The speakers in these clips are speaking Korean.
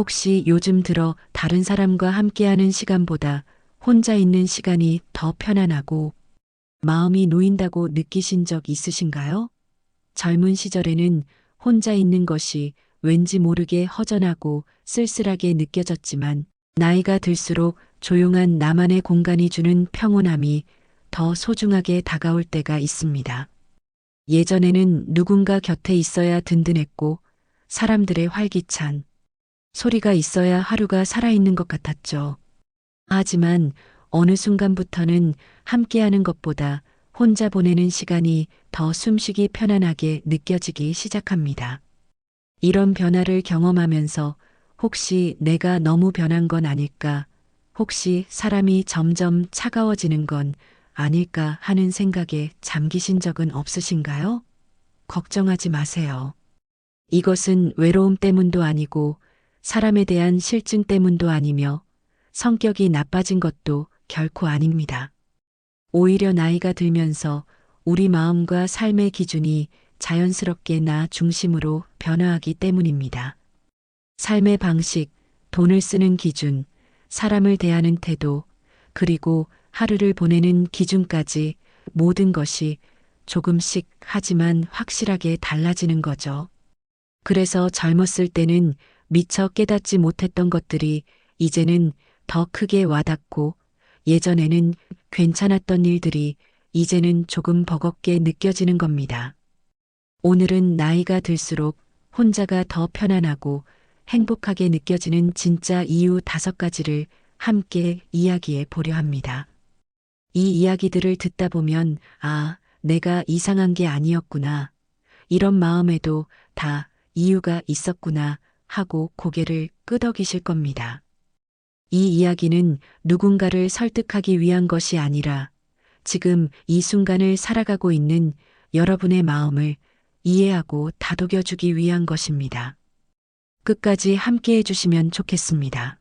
혹시 요즘 들어 다른 사람과 함께하는 시간보다 혼자 있는 시간이 더 편안하고 마음이 놓인다고 느끼신 적 있으신가요? 젊은 시절에는 혼자 있는 것이 왠지 모르게 허전하고 쓸쓸하게 느껴졌지만 나이가 들수록 조용한 나만의 공간이 주는 평온함이 더 소중하게 다가올 때가 있습니다. 예전에는 누군가 곁에 있어야 든든했고 사람들의 활기찬 소리가 있어야 하루가 살아있는 것 같았죠. 하지만 어느 순간부터는 함께하는 것보다 혼자 보내는 시간이 더 숨쉬기 편안하게 느껴지기 시작합니다. 이런 변화를 경험하면서 혹시 내가 너무 변한 건 아닐까, 혹시 사람이 점점 차가워지는 건 아닐까 하는 생각에 잠기신 적은 없으신가요? 걱정하지 마세요. 이것은 외로움 때문도 아니고 사람에 대한 실증 때문도 아니며 성격이 나빠진 것도 결코 아닙니다. 오히려 나이가 들면서 우리 마음과 삶의 기준이 자연스럽게 나 중심으로 변화하기 때문입니다. 삶의 방식, 돈을 쓰는 기준, 사람을 대하는 태도, 그리고 하루를 보내는 기준까지 모든 것이 조금씩 하지만 확실하게 달라지는 거죠. 그래서 젊었을 때는 미처 깨닫지 못했던 것들이 이제는 더 크게 와닿고 예전에는 괜찮았던 일들이 이제는 조금 버겁게 느껴지는 겁니다. 오늘은 나이가 들수록 혼자가 더 편안하고 행복하게 느껴지는 진짜 이유 다섯 가지를 함께 이야기해 보려 합니다. 이 이야기들을 듣다 보면, 아, 내가 이상한 게 아니었구나. 이런 마음에도 다 이유가 있었구나 하고 고개를 끄덕이실 겁니다. 이 이야기는 누군가를 설득하기 위한 것이 아니라 지금 이 순간을 살아가고 있는 여러분의 마음을 이해하고 다독여주기 위한 것입니다. 끝까지 함께 해주시면 좋겠습니다.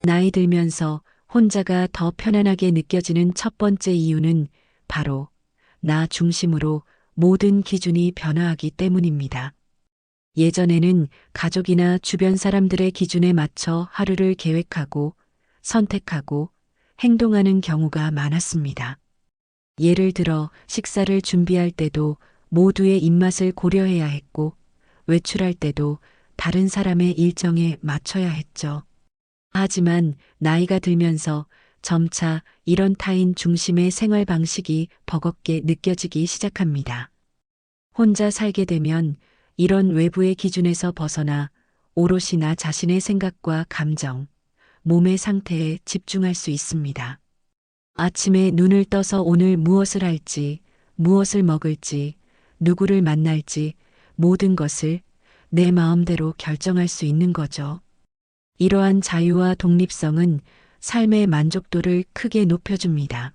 나이 들면서 혼자가 더 편안하게 느껴지는 첫 번째 이유는 바로 나 중심으로 모든 기준이 변화하기 때문입니다. 예전에는 가족이나 주변 사람들의 기준에 맞춰 하루를 계획하고 선택하고 행동하는 경우가 많았습니다. 예를 들어 식사를 준비할 때도 모두의 입맛을 고려해야 했고 외출할 때도 다른 사람의 일정에 맞춰야 했죠. 하지만 나이가 들면서 점차 이런 타인 중심의 생활 방식이 버겁게 느껴지기 시작합니다. 혼자 살게 되면 이런 외부의 기준에서 벗어나 오롯이 나 자신의 생각과 감정, 몸의 상태에 집중할 수 있습니다. 아침에 눈을 떠서 오늘 무엇을 할지, 무엇을 먹을지, 누구를 만날지 모든 것을 내 마음대로 결정할 수 있는 거죠. 이러한 자유와 독립성은 삶의 만족도를 크게 높여줍니다.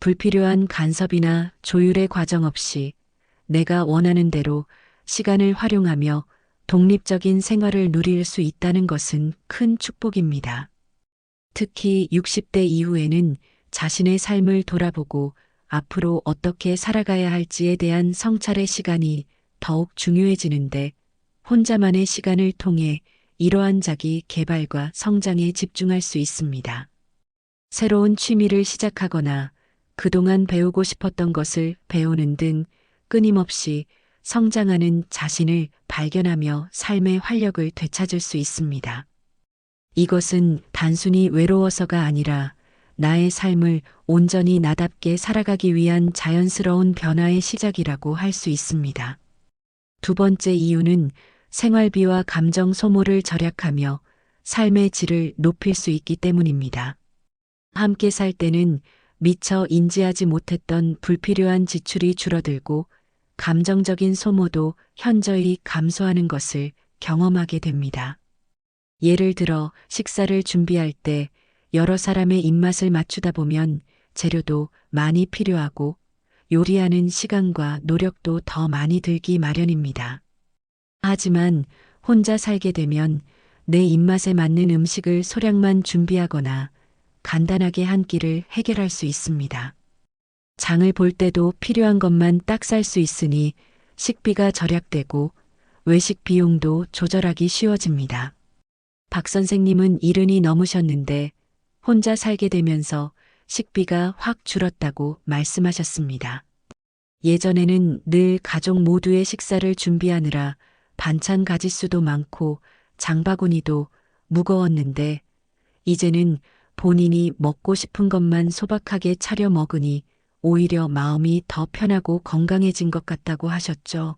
불필요한 간섭이나 조율의 과정 없이 내가 원하는 대로 시간을 활용하며 독립적인 생활을 누릴 수 있다는 것은 큰 축복입니다. 특히 60대 이후에는 자신의 삶을 돌아보고 앞으로 어떻게 살아가야 할지에 대한 성찰의 시간이 더욱 중요해지는데 혼자만의 시간을 통해 이러한 자기 개발과 성장에 집중할 수 있습니다. 새로운 취미를 시작하거나 그동안 배우고 싶었던 것을 배우는 등 끊임없이 성장하는 자신을 발견하며 삶의 활력을 되찾을 수 있습니다. 이것은 단순히 외로워서가 아니라 나의 삶을 온전히 나답게 살아가기 위한 자연스러운 변화의 시작이라고 할 수 있습니다. 두 번째 이유는 생활비와 감정 소모를 절약하며 삶의 질을 높일 수 있기 때문입니다. 함께 살 때는 미처 인지하지 못했던 불필요한 지출이 줄어들고 감정적인 소모도 현저히 감소하는 것을 경험하게 됩니다. 예를 들어 식사를 준비할 때 여러 사람의 입맛을 맞추다 보면 재료도 많이 필요하고 요리하는 시간과 노력도 더 많이 들기 마련입니다. 하지만 혼자 살게 되면 내 입맛에 맞는 음식을 소량만 준비하거나 간단하게 한 끼를 해결할 수 있습니다. 장을 볼 때도 필요한 것만 딱 살 수 있으니 식비가 절약되고 외식 비용도 조절하기 쉬워집니다. 박 선생님은 이른이 넘으셨는데 혼자 살게 되면서 식비가 확 줄었다고 말씀하셨습니다. 예전에는 늘 가족 모두의 식사를 준비하느라 반찬 가짓수도 많고 장바구니도 무거웠는데 이제는 본인이 먹고 싶은 것만 소박하게 차려 먹으니 오히려 마음이 더 편하고 건강해진 것 같다고 하셨죠.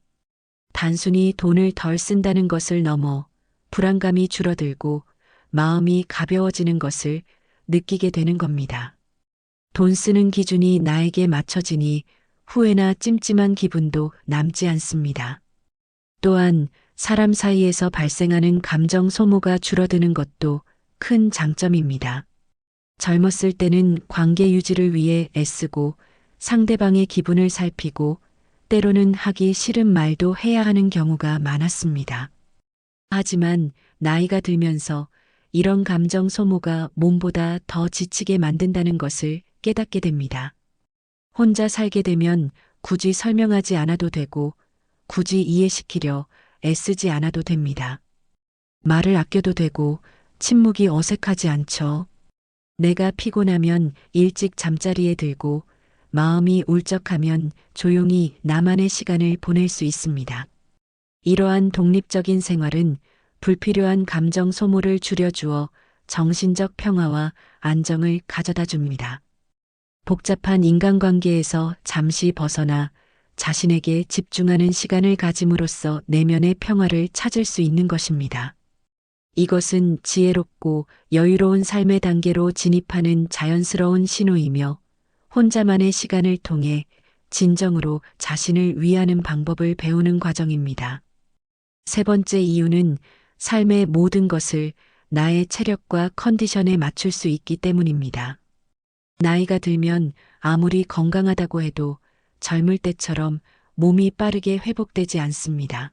단순히 돈을 덜 쓴다는 것을 넘어 불안감이 줄어들고 마음이 가벼워지는 것을 느끼게 되는 겁니다. 돈 쓰는 기준이 나에게 맞춰지니 후회나 찜찜한 기분도 남지 않습니다. 또한 사람 사이에서 발생하는 감정 소모가 줄어드는 것도 큰 장점입니다. 젊었을 때는 관계 유지를 위해 애쓰고 상대방의 기분을 살피고 때로는 하기 싫은 말도 해야 하는 경우가 많았습니다. 하지만 나이가 들면서 이런 감정 소모가 몸보다 더 지치게 만든다는 것을 깨닫게 됩니다. 혼자 살게 되면 굳이 설명하지 않아도 되고 굳이 이해시키려 애쓰지 않아도 됩니다. 말을 아껴도 되고 침묵이 어색하지 않죠. 내가 피곤하면 일찍 잠자리에 들고 마음이 울적하면 조용히 나만의 시간을 보낼 수 있습니다. 이러한 독립적인 생활은 불필요한 감정 소모를 줄여주어 정신적 평화와 안정을 가져다 줍니다. 복잡한 인간관계에서 잠시 벗어나 자신에게 집중하는 시간을 가짐으로써 내면의 평화를 찾을 수 있는 것입니다. 이것은 지혜롭고 여유로운 삶의 단계로 진입하는 자연스러운 신호이며 혼자만의 시간을 통해 진정으로 자신을 위하는 방법을 배우는 과정입니다. 세 번째 이유는 삶의 모든 것을 나의 체력과 컨디션에 맞출 수 있기 때문입니다. 나이가 들면 아무리 건강하다고 해도 젊을 때처럼 몸이 빠르게 회복되지 않습니다.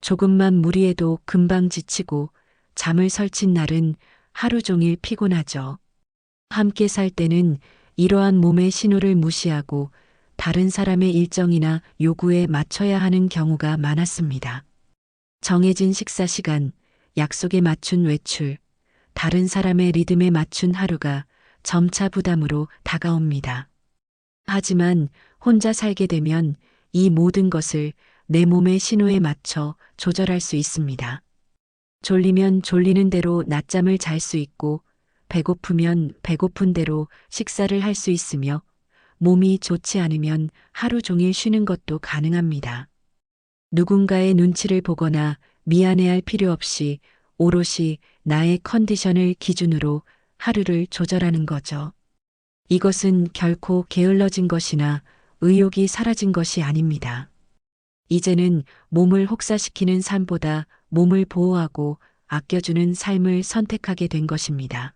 조금만 무리해도 금방 지치고 잠을 설친 날은 하루 종일 피곤하죠. 함께 살 때는 이러한 몸의 신호를 무시하고 다른 사람의 일정이나 요구에 맞춰야 하는 경우가 많았습니다. 정해진 식사 시간, 약속에 맞춘 외출, 다른 사람의 리듬에 맞춘 하루가 점차 부담으로 다가옵니다. 하지만 혼자 살게 되면 이 모든 것을 내 몸의 신호에 맞춰 조절할 수 있습니다. 졸리면 졸리는 대로 낮잠을 잘 수 있고 배고프면 배고픈 대로 식사를 할 수 있으며 몸이 좋지 않으면 하루 종일 쉬는 것도 가능합니다. 누군가의 눈치를 보거나 미안해할 필요 없이 오롯이 나의 컨디션을 기준으로 하루를 조절하는 거죠. 이것은 결코 게을러진 것이나 의욕이 사라진 것이 아닙니다. 이제는 몸을 혹사시키는 삶보다 몸을 보호하고 아껴주는 삶을 선택하게 된 것입니다.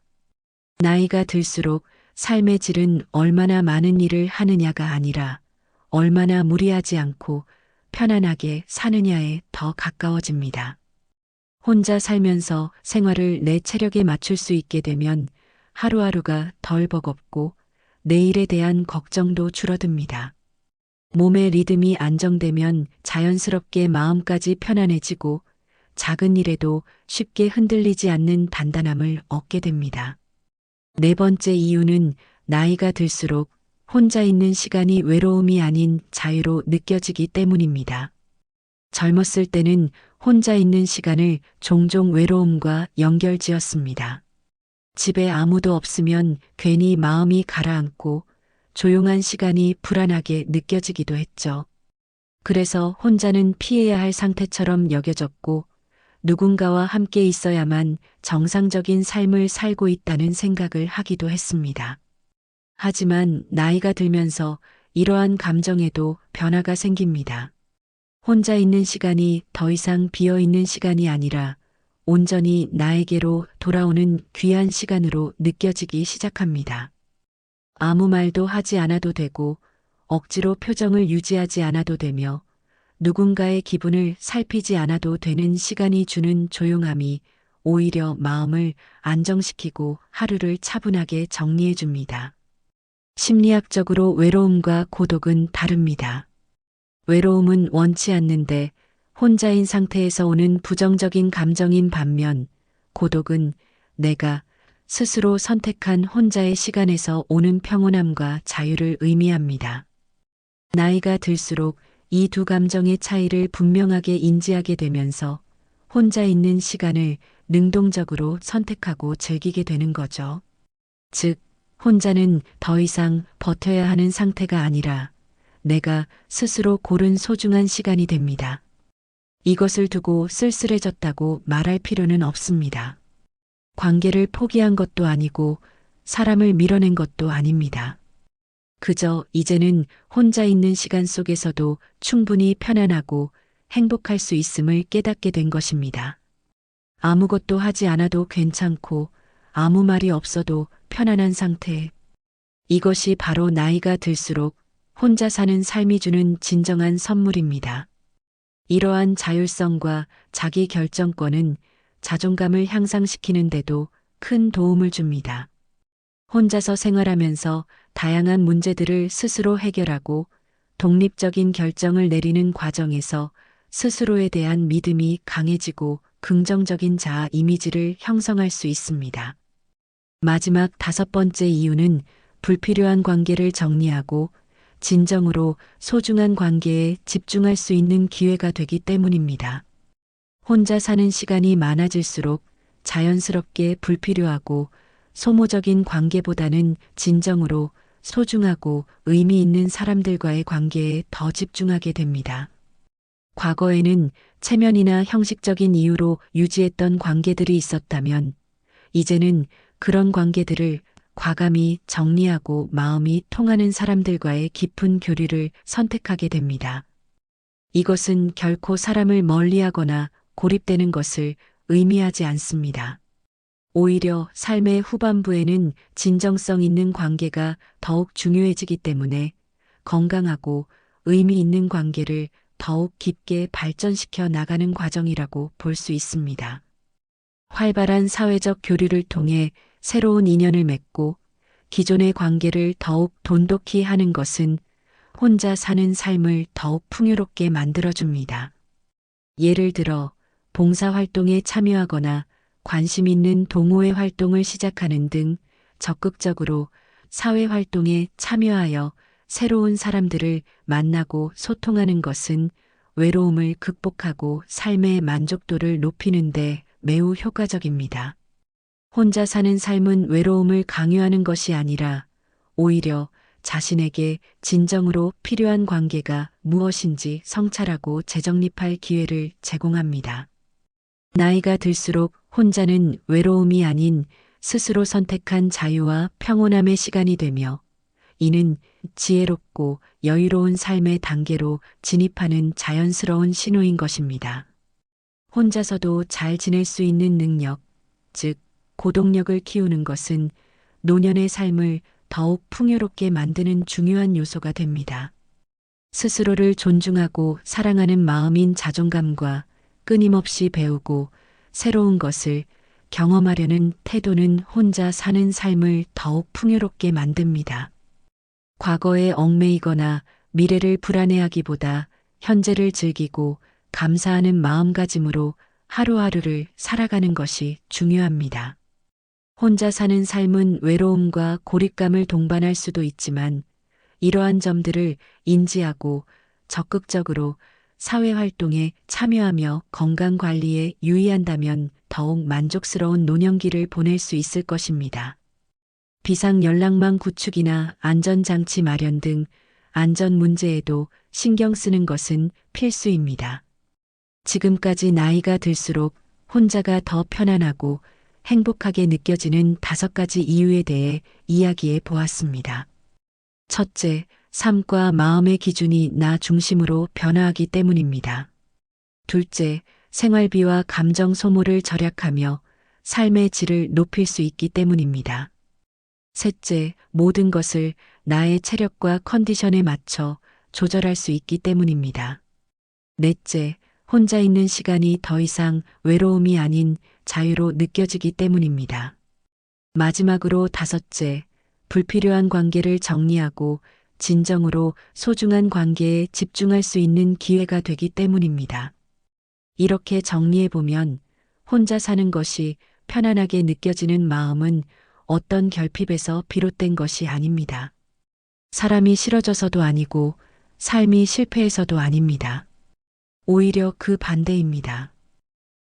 나이가 들수록 삶의 질은 얼마나 많은 일을 하느냐가 아니라 얼마나 무리하지 않고 편안하게 사느냐에 더 가까워집니다. 혼자 살면서 생활을 내 체력에 맞출 수 있게 되면 하루하루가 덜 버겁고 내일에 대한 걱정도 줄어듭니다. 몸의 리듬이 안정되면 자연스럽게 마음까지 편안해지고 작은 일에도 쉽게 흔들리지 않는 단단함을 얻게 됩니다. 네 번째 이유는 나이가 들수록 혼자 있는 시간이 외로움이 아닌 자유로 느껴지기 때문입니다. 젊었을 때는 혼자 있는 시간을 종종 외로움과 연결지었습니다. 집에 아무도 없으면 괜히 마음이 가라앉고 조용한 시간이 불안하게 느껴지기도 했죠. 그래서 혼자는 피해야 할 상태처럼 여겨졌고 누군가와 함께 있어야만 정상적인 삶을 살고 있다는 생각을 하기도 했습니다. 하지만 나이가 들면서 이러한 감정에도 변화가 생깁니다. 혼자 있는 시간이 더 이상 비어 있는 시간이 아니라 온전히 나에게로 돌아오는 귀한 시간으로 느껴지기 시작합니다. 아무 말도 하지 않아도 되고 억지로 표정을 유지하지 않아도 되며 누군가의 기분을 살피지 않아도 되는 시간이 주는 조용함이 오히려 마음을 안정시키고 하루를 차분하게 정리해 줍니다. 심리학적으로 외로움과 고독은 다릅니다. 외로움은 원치 않는데 혼자인 상태에서 오는 부정적인 감정인 반면 고독은 내가 스스로 선택한 혼자의 시간에서 오는 평온함과 자유를 의미합니다. 나이가 들수록 이 두 감정의 차이를 분명하게 인지하게 되면서 혼자 있는 시간을 능동적으로 선택하고 즐기게 되는 거죠. 즉, 혼자는 더 이상 버텨야 하는 상태가 아니라 내가 스스로 고른 소중한 시간이 됩니다. 이것을 두고 쓸쓸해졌다고 말할 필요는 없습니다. 관계를 포기한 것도 아니고 사람을 밀어낸 것도 아닙니다. 그저 이제는 혼자 있는 시간 속에서도 충분히 편안하고 행복할 수 있음을 깨닫게 된 것입니다. 아무것도 하지 않아도 괜찮고 아무 말이 없어도 편안한 상태. 이것이 바로 나이가 들수록 혼자 사는 삶이 주는 진정한 선물입니다. 이러한 자율성과 자기 결정권은 자존감을 향상시키는데도 큰 도움을 줍니다. 혼자서 생활하면서 다양한 문제들을 스스로 해결하고 독립적인 결정을 내리는 과정에서 스스로에 대한 믿음이 강해지고 긍정적인 자아 이미지를 형성할 수 있습니다. 마지막 다섯 번째 이유는 불필요한 관계를 정리하고 진정으로 소중한 관계에 집중할 수 있는 기회가 되기 때문입니다. 혼자 사는 시간이 많아질수록 자연스럽게 불필요하고 소모적인 관계보다는 진정으로 소중하고 의미 있는 사람들과의 관계에 더 집중하게 됩니다. 과거에는 체면이나 형식적인 이유로 유지했던 관계들이 있었다면 이제는 그런 관계들을 과감히 정리하고 마음이 통하는 사람들과의 깊은 교류를 선택하게 됩니다. 이것은 결코 사람을 멀리하거나 고립되는 것을 의미하지 않습니다. 오히려 삶의 후반부에는 진정성 있는 관계가 더욱 중요해지기 때문에 건강하고 의미 있는 관계를 더욱 깊게 발전시켜 나가는 과정이라고 볼 수 있습니다. 활발한 사회적 교류를 통해 새로운 인연을 맺고 기존의 관계를 더욱 돈독히 하는 것은 혼자 사는 삶을 더욱 풍요롭게 만들어줍니다. 예를 들어 봉사활동에 참여하거나 관심 있는 동호회 활동을 시작하는 등 적극적으로 사회 활동에 참여하여 새로운 사람들을 만나고 소통하는 것은 외로움을 극복하고 삶의 만족도를 높이는데 매우 효과적입니다. 혼자 사는 삶은 외로움을 강요하는 것이 아니라 오히려 자신에게 진정으로 필요한 관계가 무엇인지 성찰하고 재정립할 기회를 제공합니다. 나이가 들수록 혼자는 외로움이 아닌 스스로 선택한 자유와 평온함의 시간이 되며 이는 지혜롭고 여유로운 삶의 단계로 진입하는 자연스러운 신호인 것입니다. 혼자서도 잘 지낼 수 있는 능력, 즉, 고독력을 키우는 것은 노년의 삶을 더욱 풍요롭게 만드는 중요한 요소가 됩니다. 스스로를 존중하고 사랑하는 마음인 자존감과 끊임없이 배우고 새로운 것을 경험하려는 태도는 혼자 사는 삶을 더욱 풍요롭게 만듭니다. 과거에 얽매이거나 미래를 불안해하기보다 현재를 즐기고 감사하는 마음가짐으로 하루하루를 살아가는 것이 중요합니다. 혼자 사는 삶은 외로움과 고립감을 동반할 수도 있지만 이러한 점들을 인지하고 적극적으로 사회활동에 참여하며 건강관리에 유의한다면 더욱 만족스러운 노년기를 보낼 수 있을 것입니다. 비상연락망 구축이나 안전장치 마련 등 안전 문제에도 신경 쓰는 것은 필수입니다. 지금까지 나이가 들수록 혼자가 더 편안하고 행복하게 느껴지는 다섯 가지 이유에 대해 이야기해 보았습니다. 첫째, 삶과 마음의 기준이 나 중심으로 변화하기 때문입니다. 둘째, 생활비와 감정 소모를 절약하며 삶의 질을 높일 수 있기 때문입니다. 셋째, 모든 것을 나의 체력과 컨디션에 맞춰 조절할 수 있기 때문입니다. 넷째, 혼자 있는 시간이 더 이상 외로움이 아닌 자유로 느껴지기 때문입니다. 마지막으로 다섯째, 불필요한 관계를 정리하고 진정으로 소중한 관계에 집중할 수 있는 기회가 되기 때문입니다. 이렇게 정리해보면 혼자 사는 것이 편안하게 느껴지는 마음은 어떤 결핍에서 비롯된 것이 아닙니다. 사람이 싫어져서도 아니고 삶이 실패해서도 아닙니다. 오히려 그 반대입니다.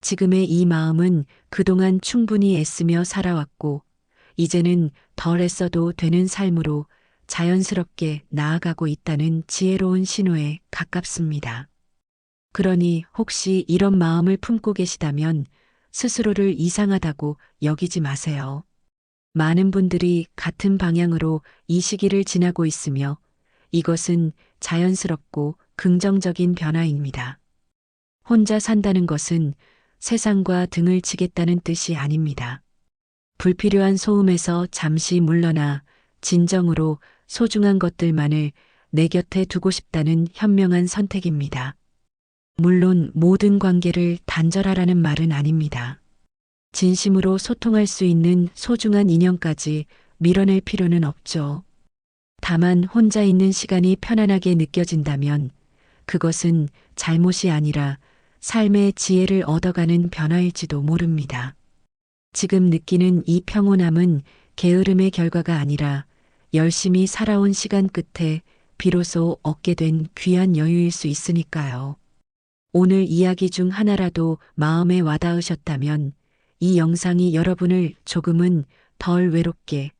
지금의 이 마음은 그동안 충분히 애쓰며 살아왔고, 이제는 덜 애써도 되는 삶으로 자연스럽게 나아가고 있다는 지혜로운 신호에 가깝습니다. 그러니 혹시 이런 마음을 품고 계시다면 스스로를 이상하다고 여기지 마세요. 많은 분들이 같은 방향으로 이 시기를 지나고 있으며 이것은 자연스럽고 긍정적인 변화입니다. 혼자 산다는 것은 세상과 등을 치겠다는 뜻이 아닙니다. 불필요한 소음에서 잠시 물러나 진정으로 소중한 것들만을 내 곁에 두고 싶다는 현명한 선택입니다. 물론 모든 관계를 단절하라는 말은 아닙니다. 진심으로 소통할 수 있는 소중한 인연까지 밀어낼 필요는 없죠. 다만 혼자 있는 시간이 편안하게 느껴진다면 그것은 잘못이 아니라 삶의 지혜를 얻어가는 변화일지도 모릅니다. 지금 느끼는 이 평온함은 게으름의 결과가 아니라 열심히 살아온 시간 끝에 비로소 얻게 된 귀한 여유일 수 있으니까요. 오늘 이야기 중 하나라도 마음에 와닿으셨다면 이 영상이 여러분을 조금은 덜 외롭게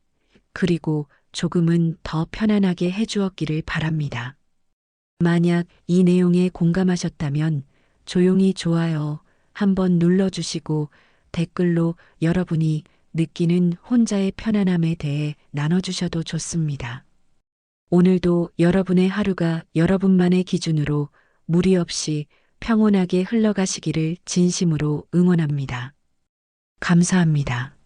그리고 조금은 더 편안하게 해주었기를 바랍니다. 만약 이 내용에 공감하셨다면 조용히 좋아요 한번 눌러주시고 댓글로 여러분이 느끼는 혼자의 편안함에 대해 나눠주셔도 좋습니다. 오늘도 여러분의 하루가 여러분만의 기준으로 무리 없이 평온하게 흘러가시기를 진심으로 응원합니다. 감사합니다.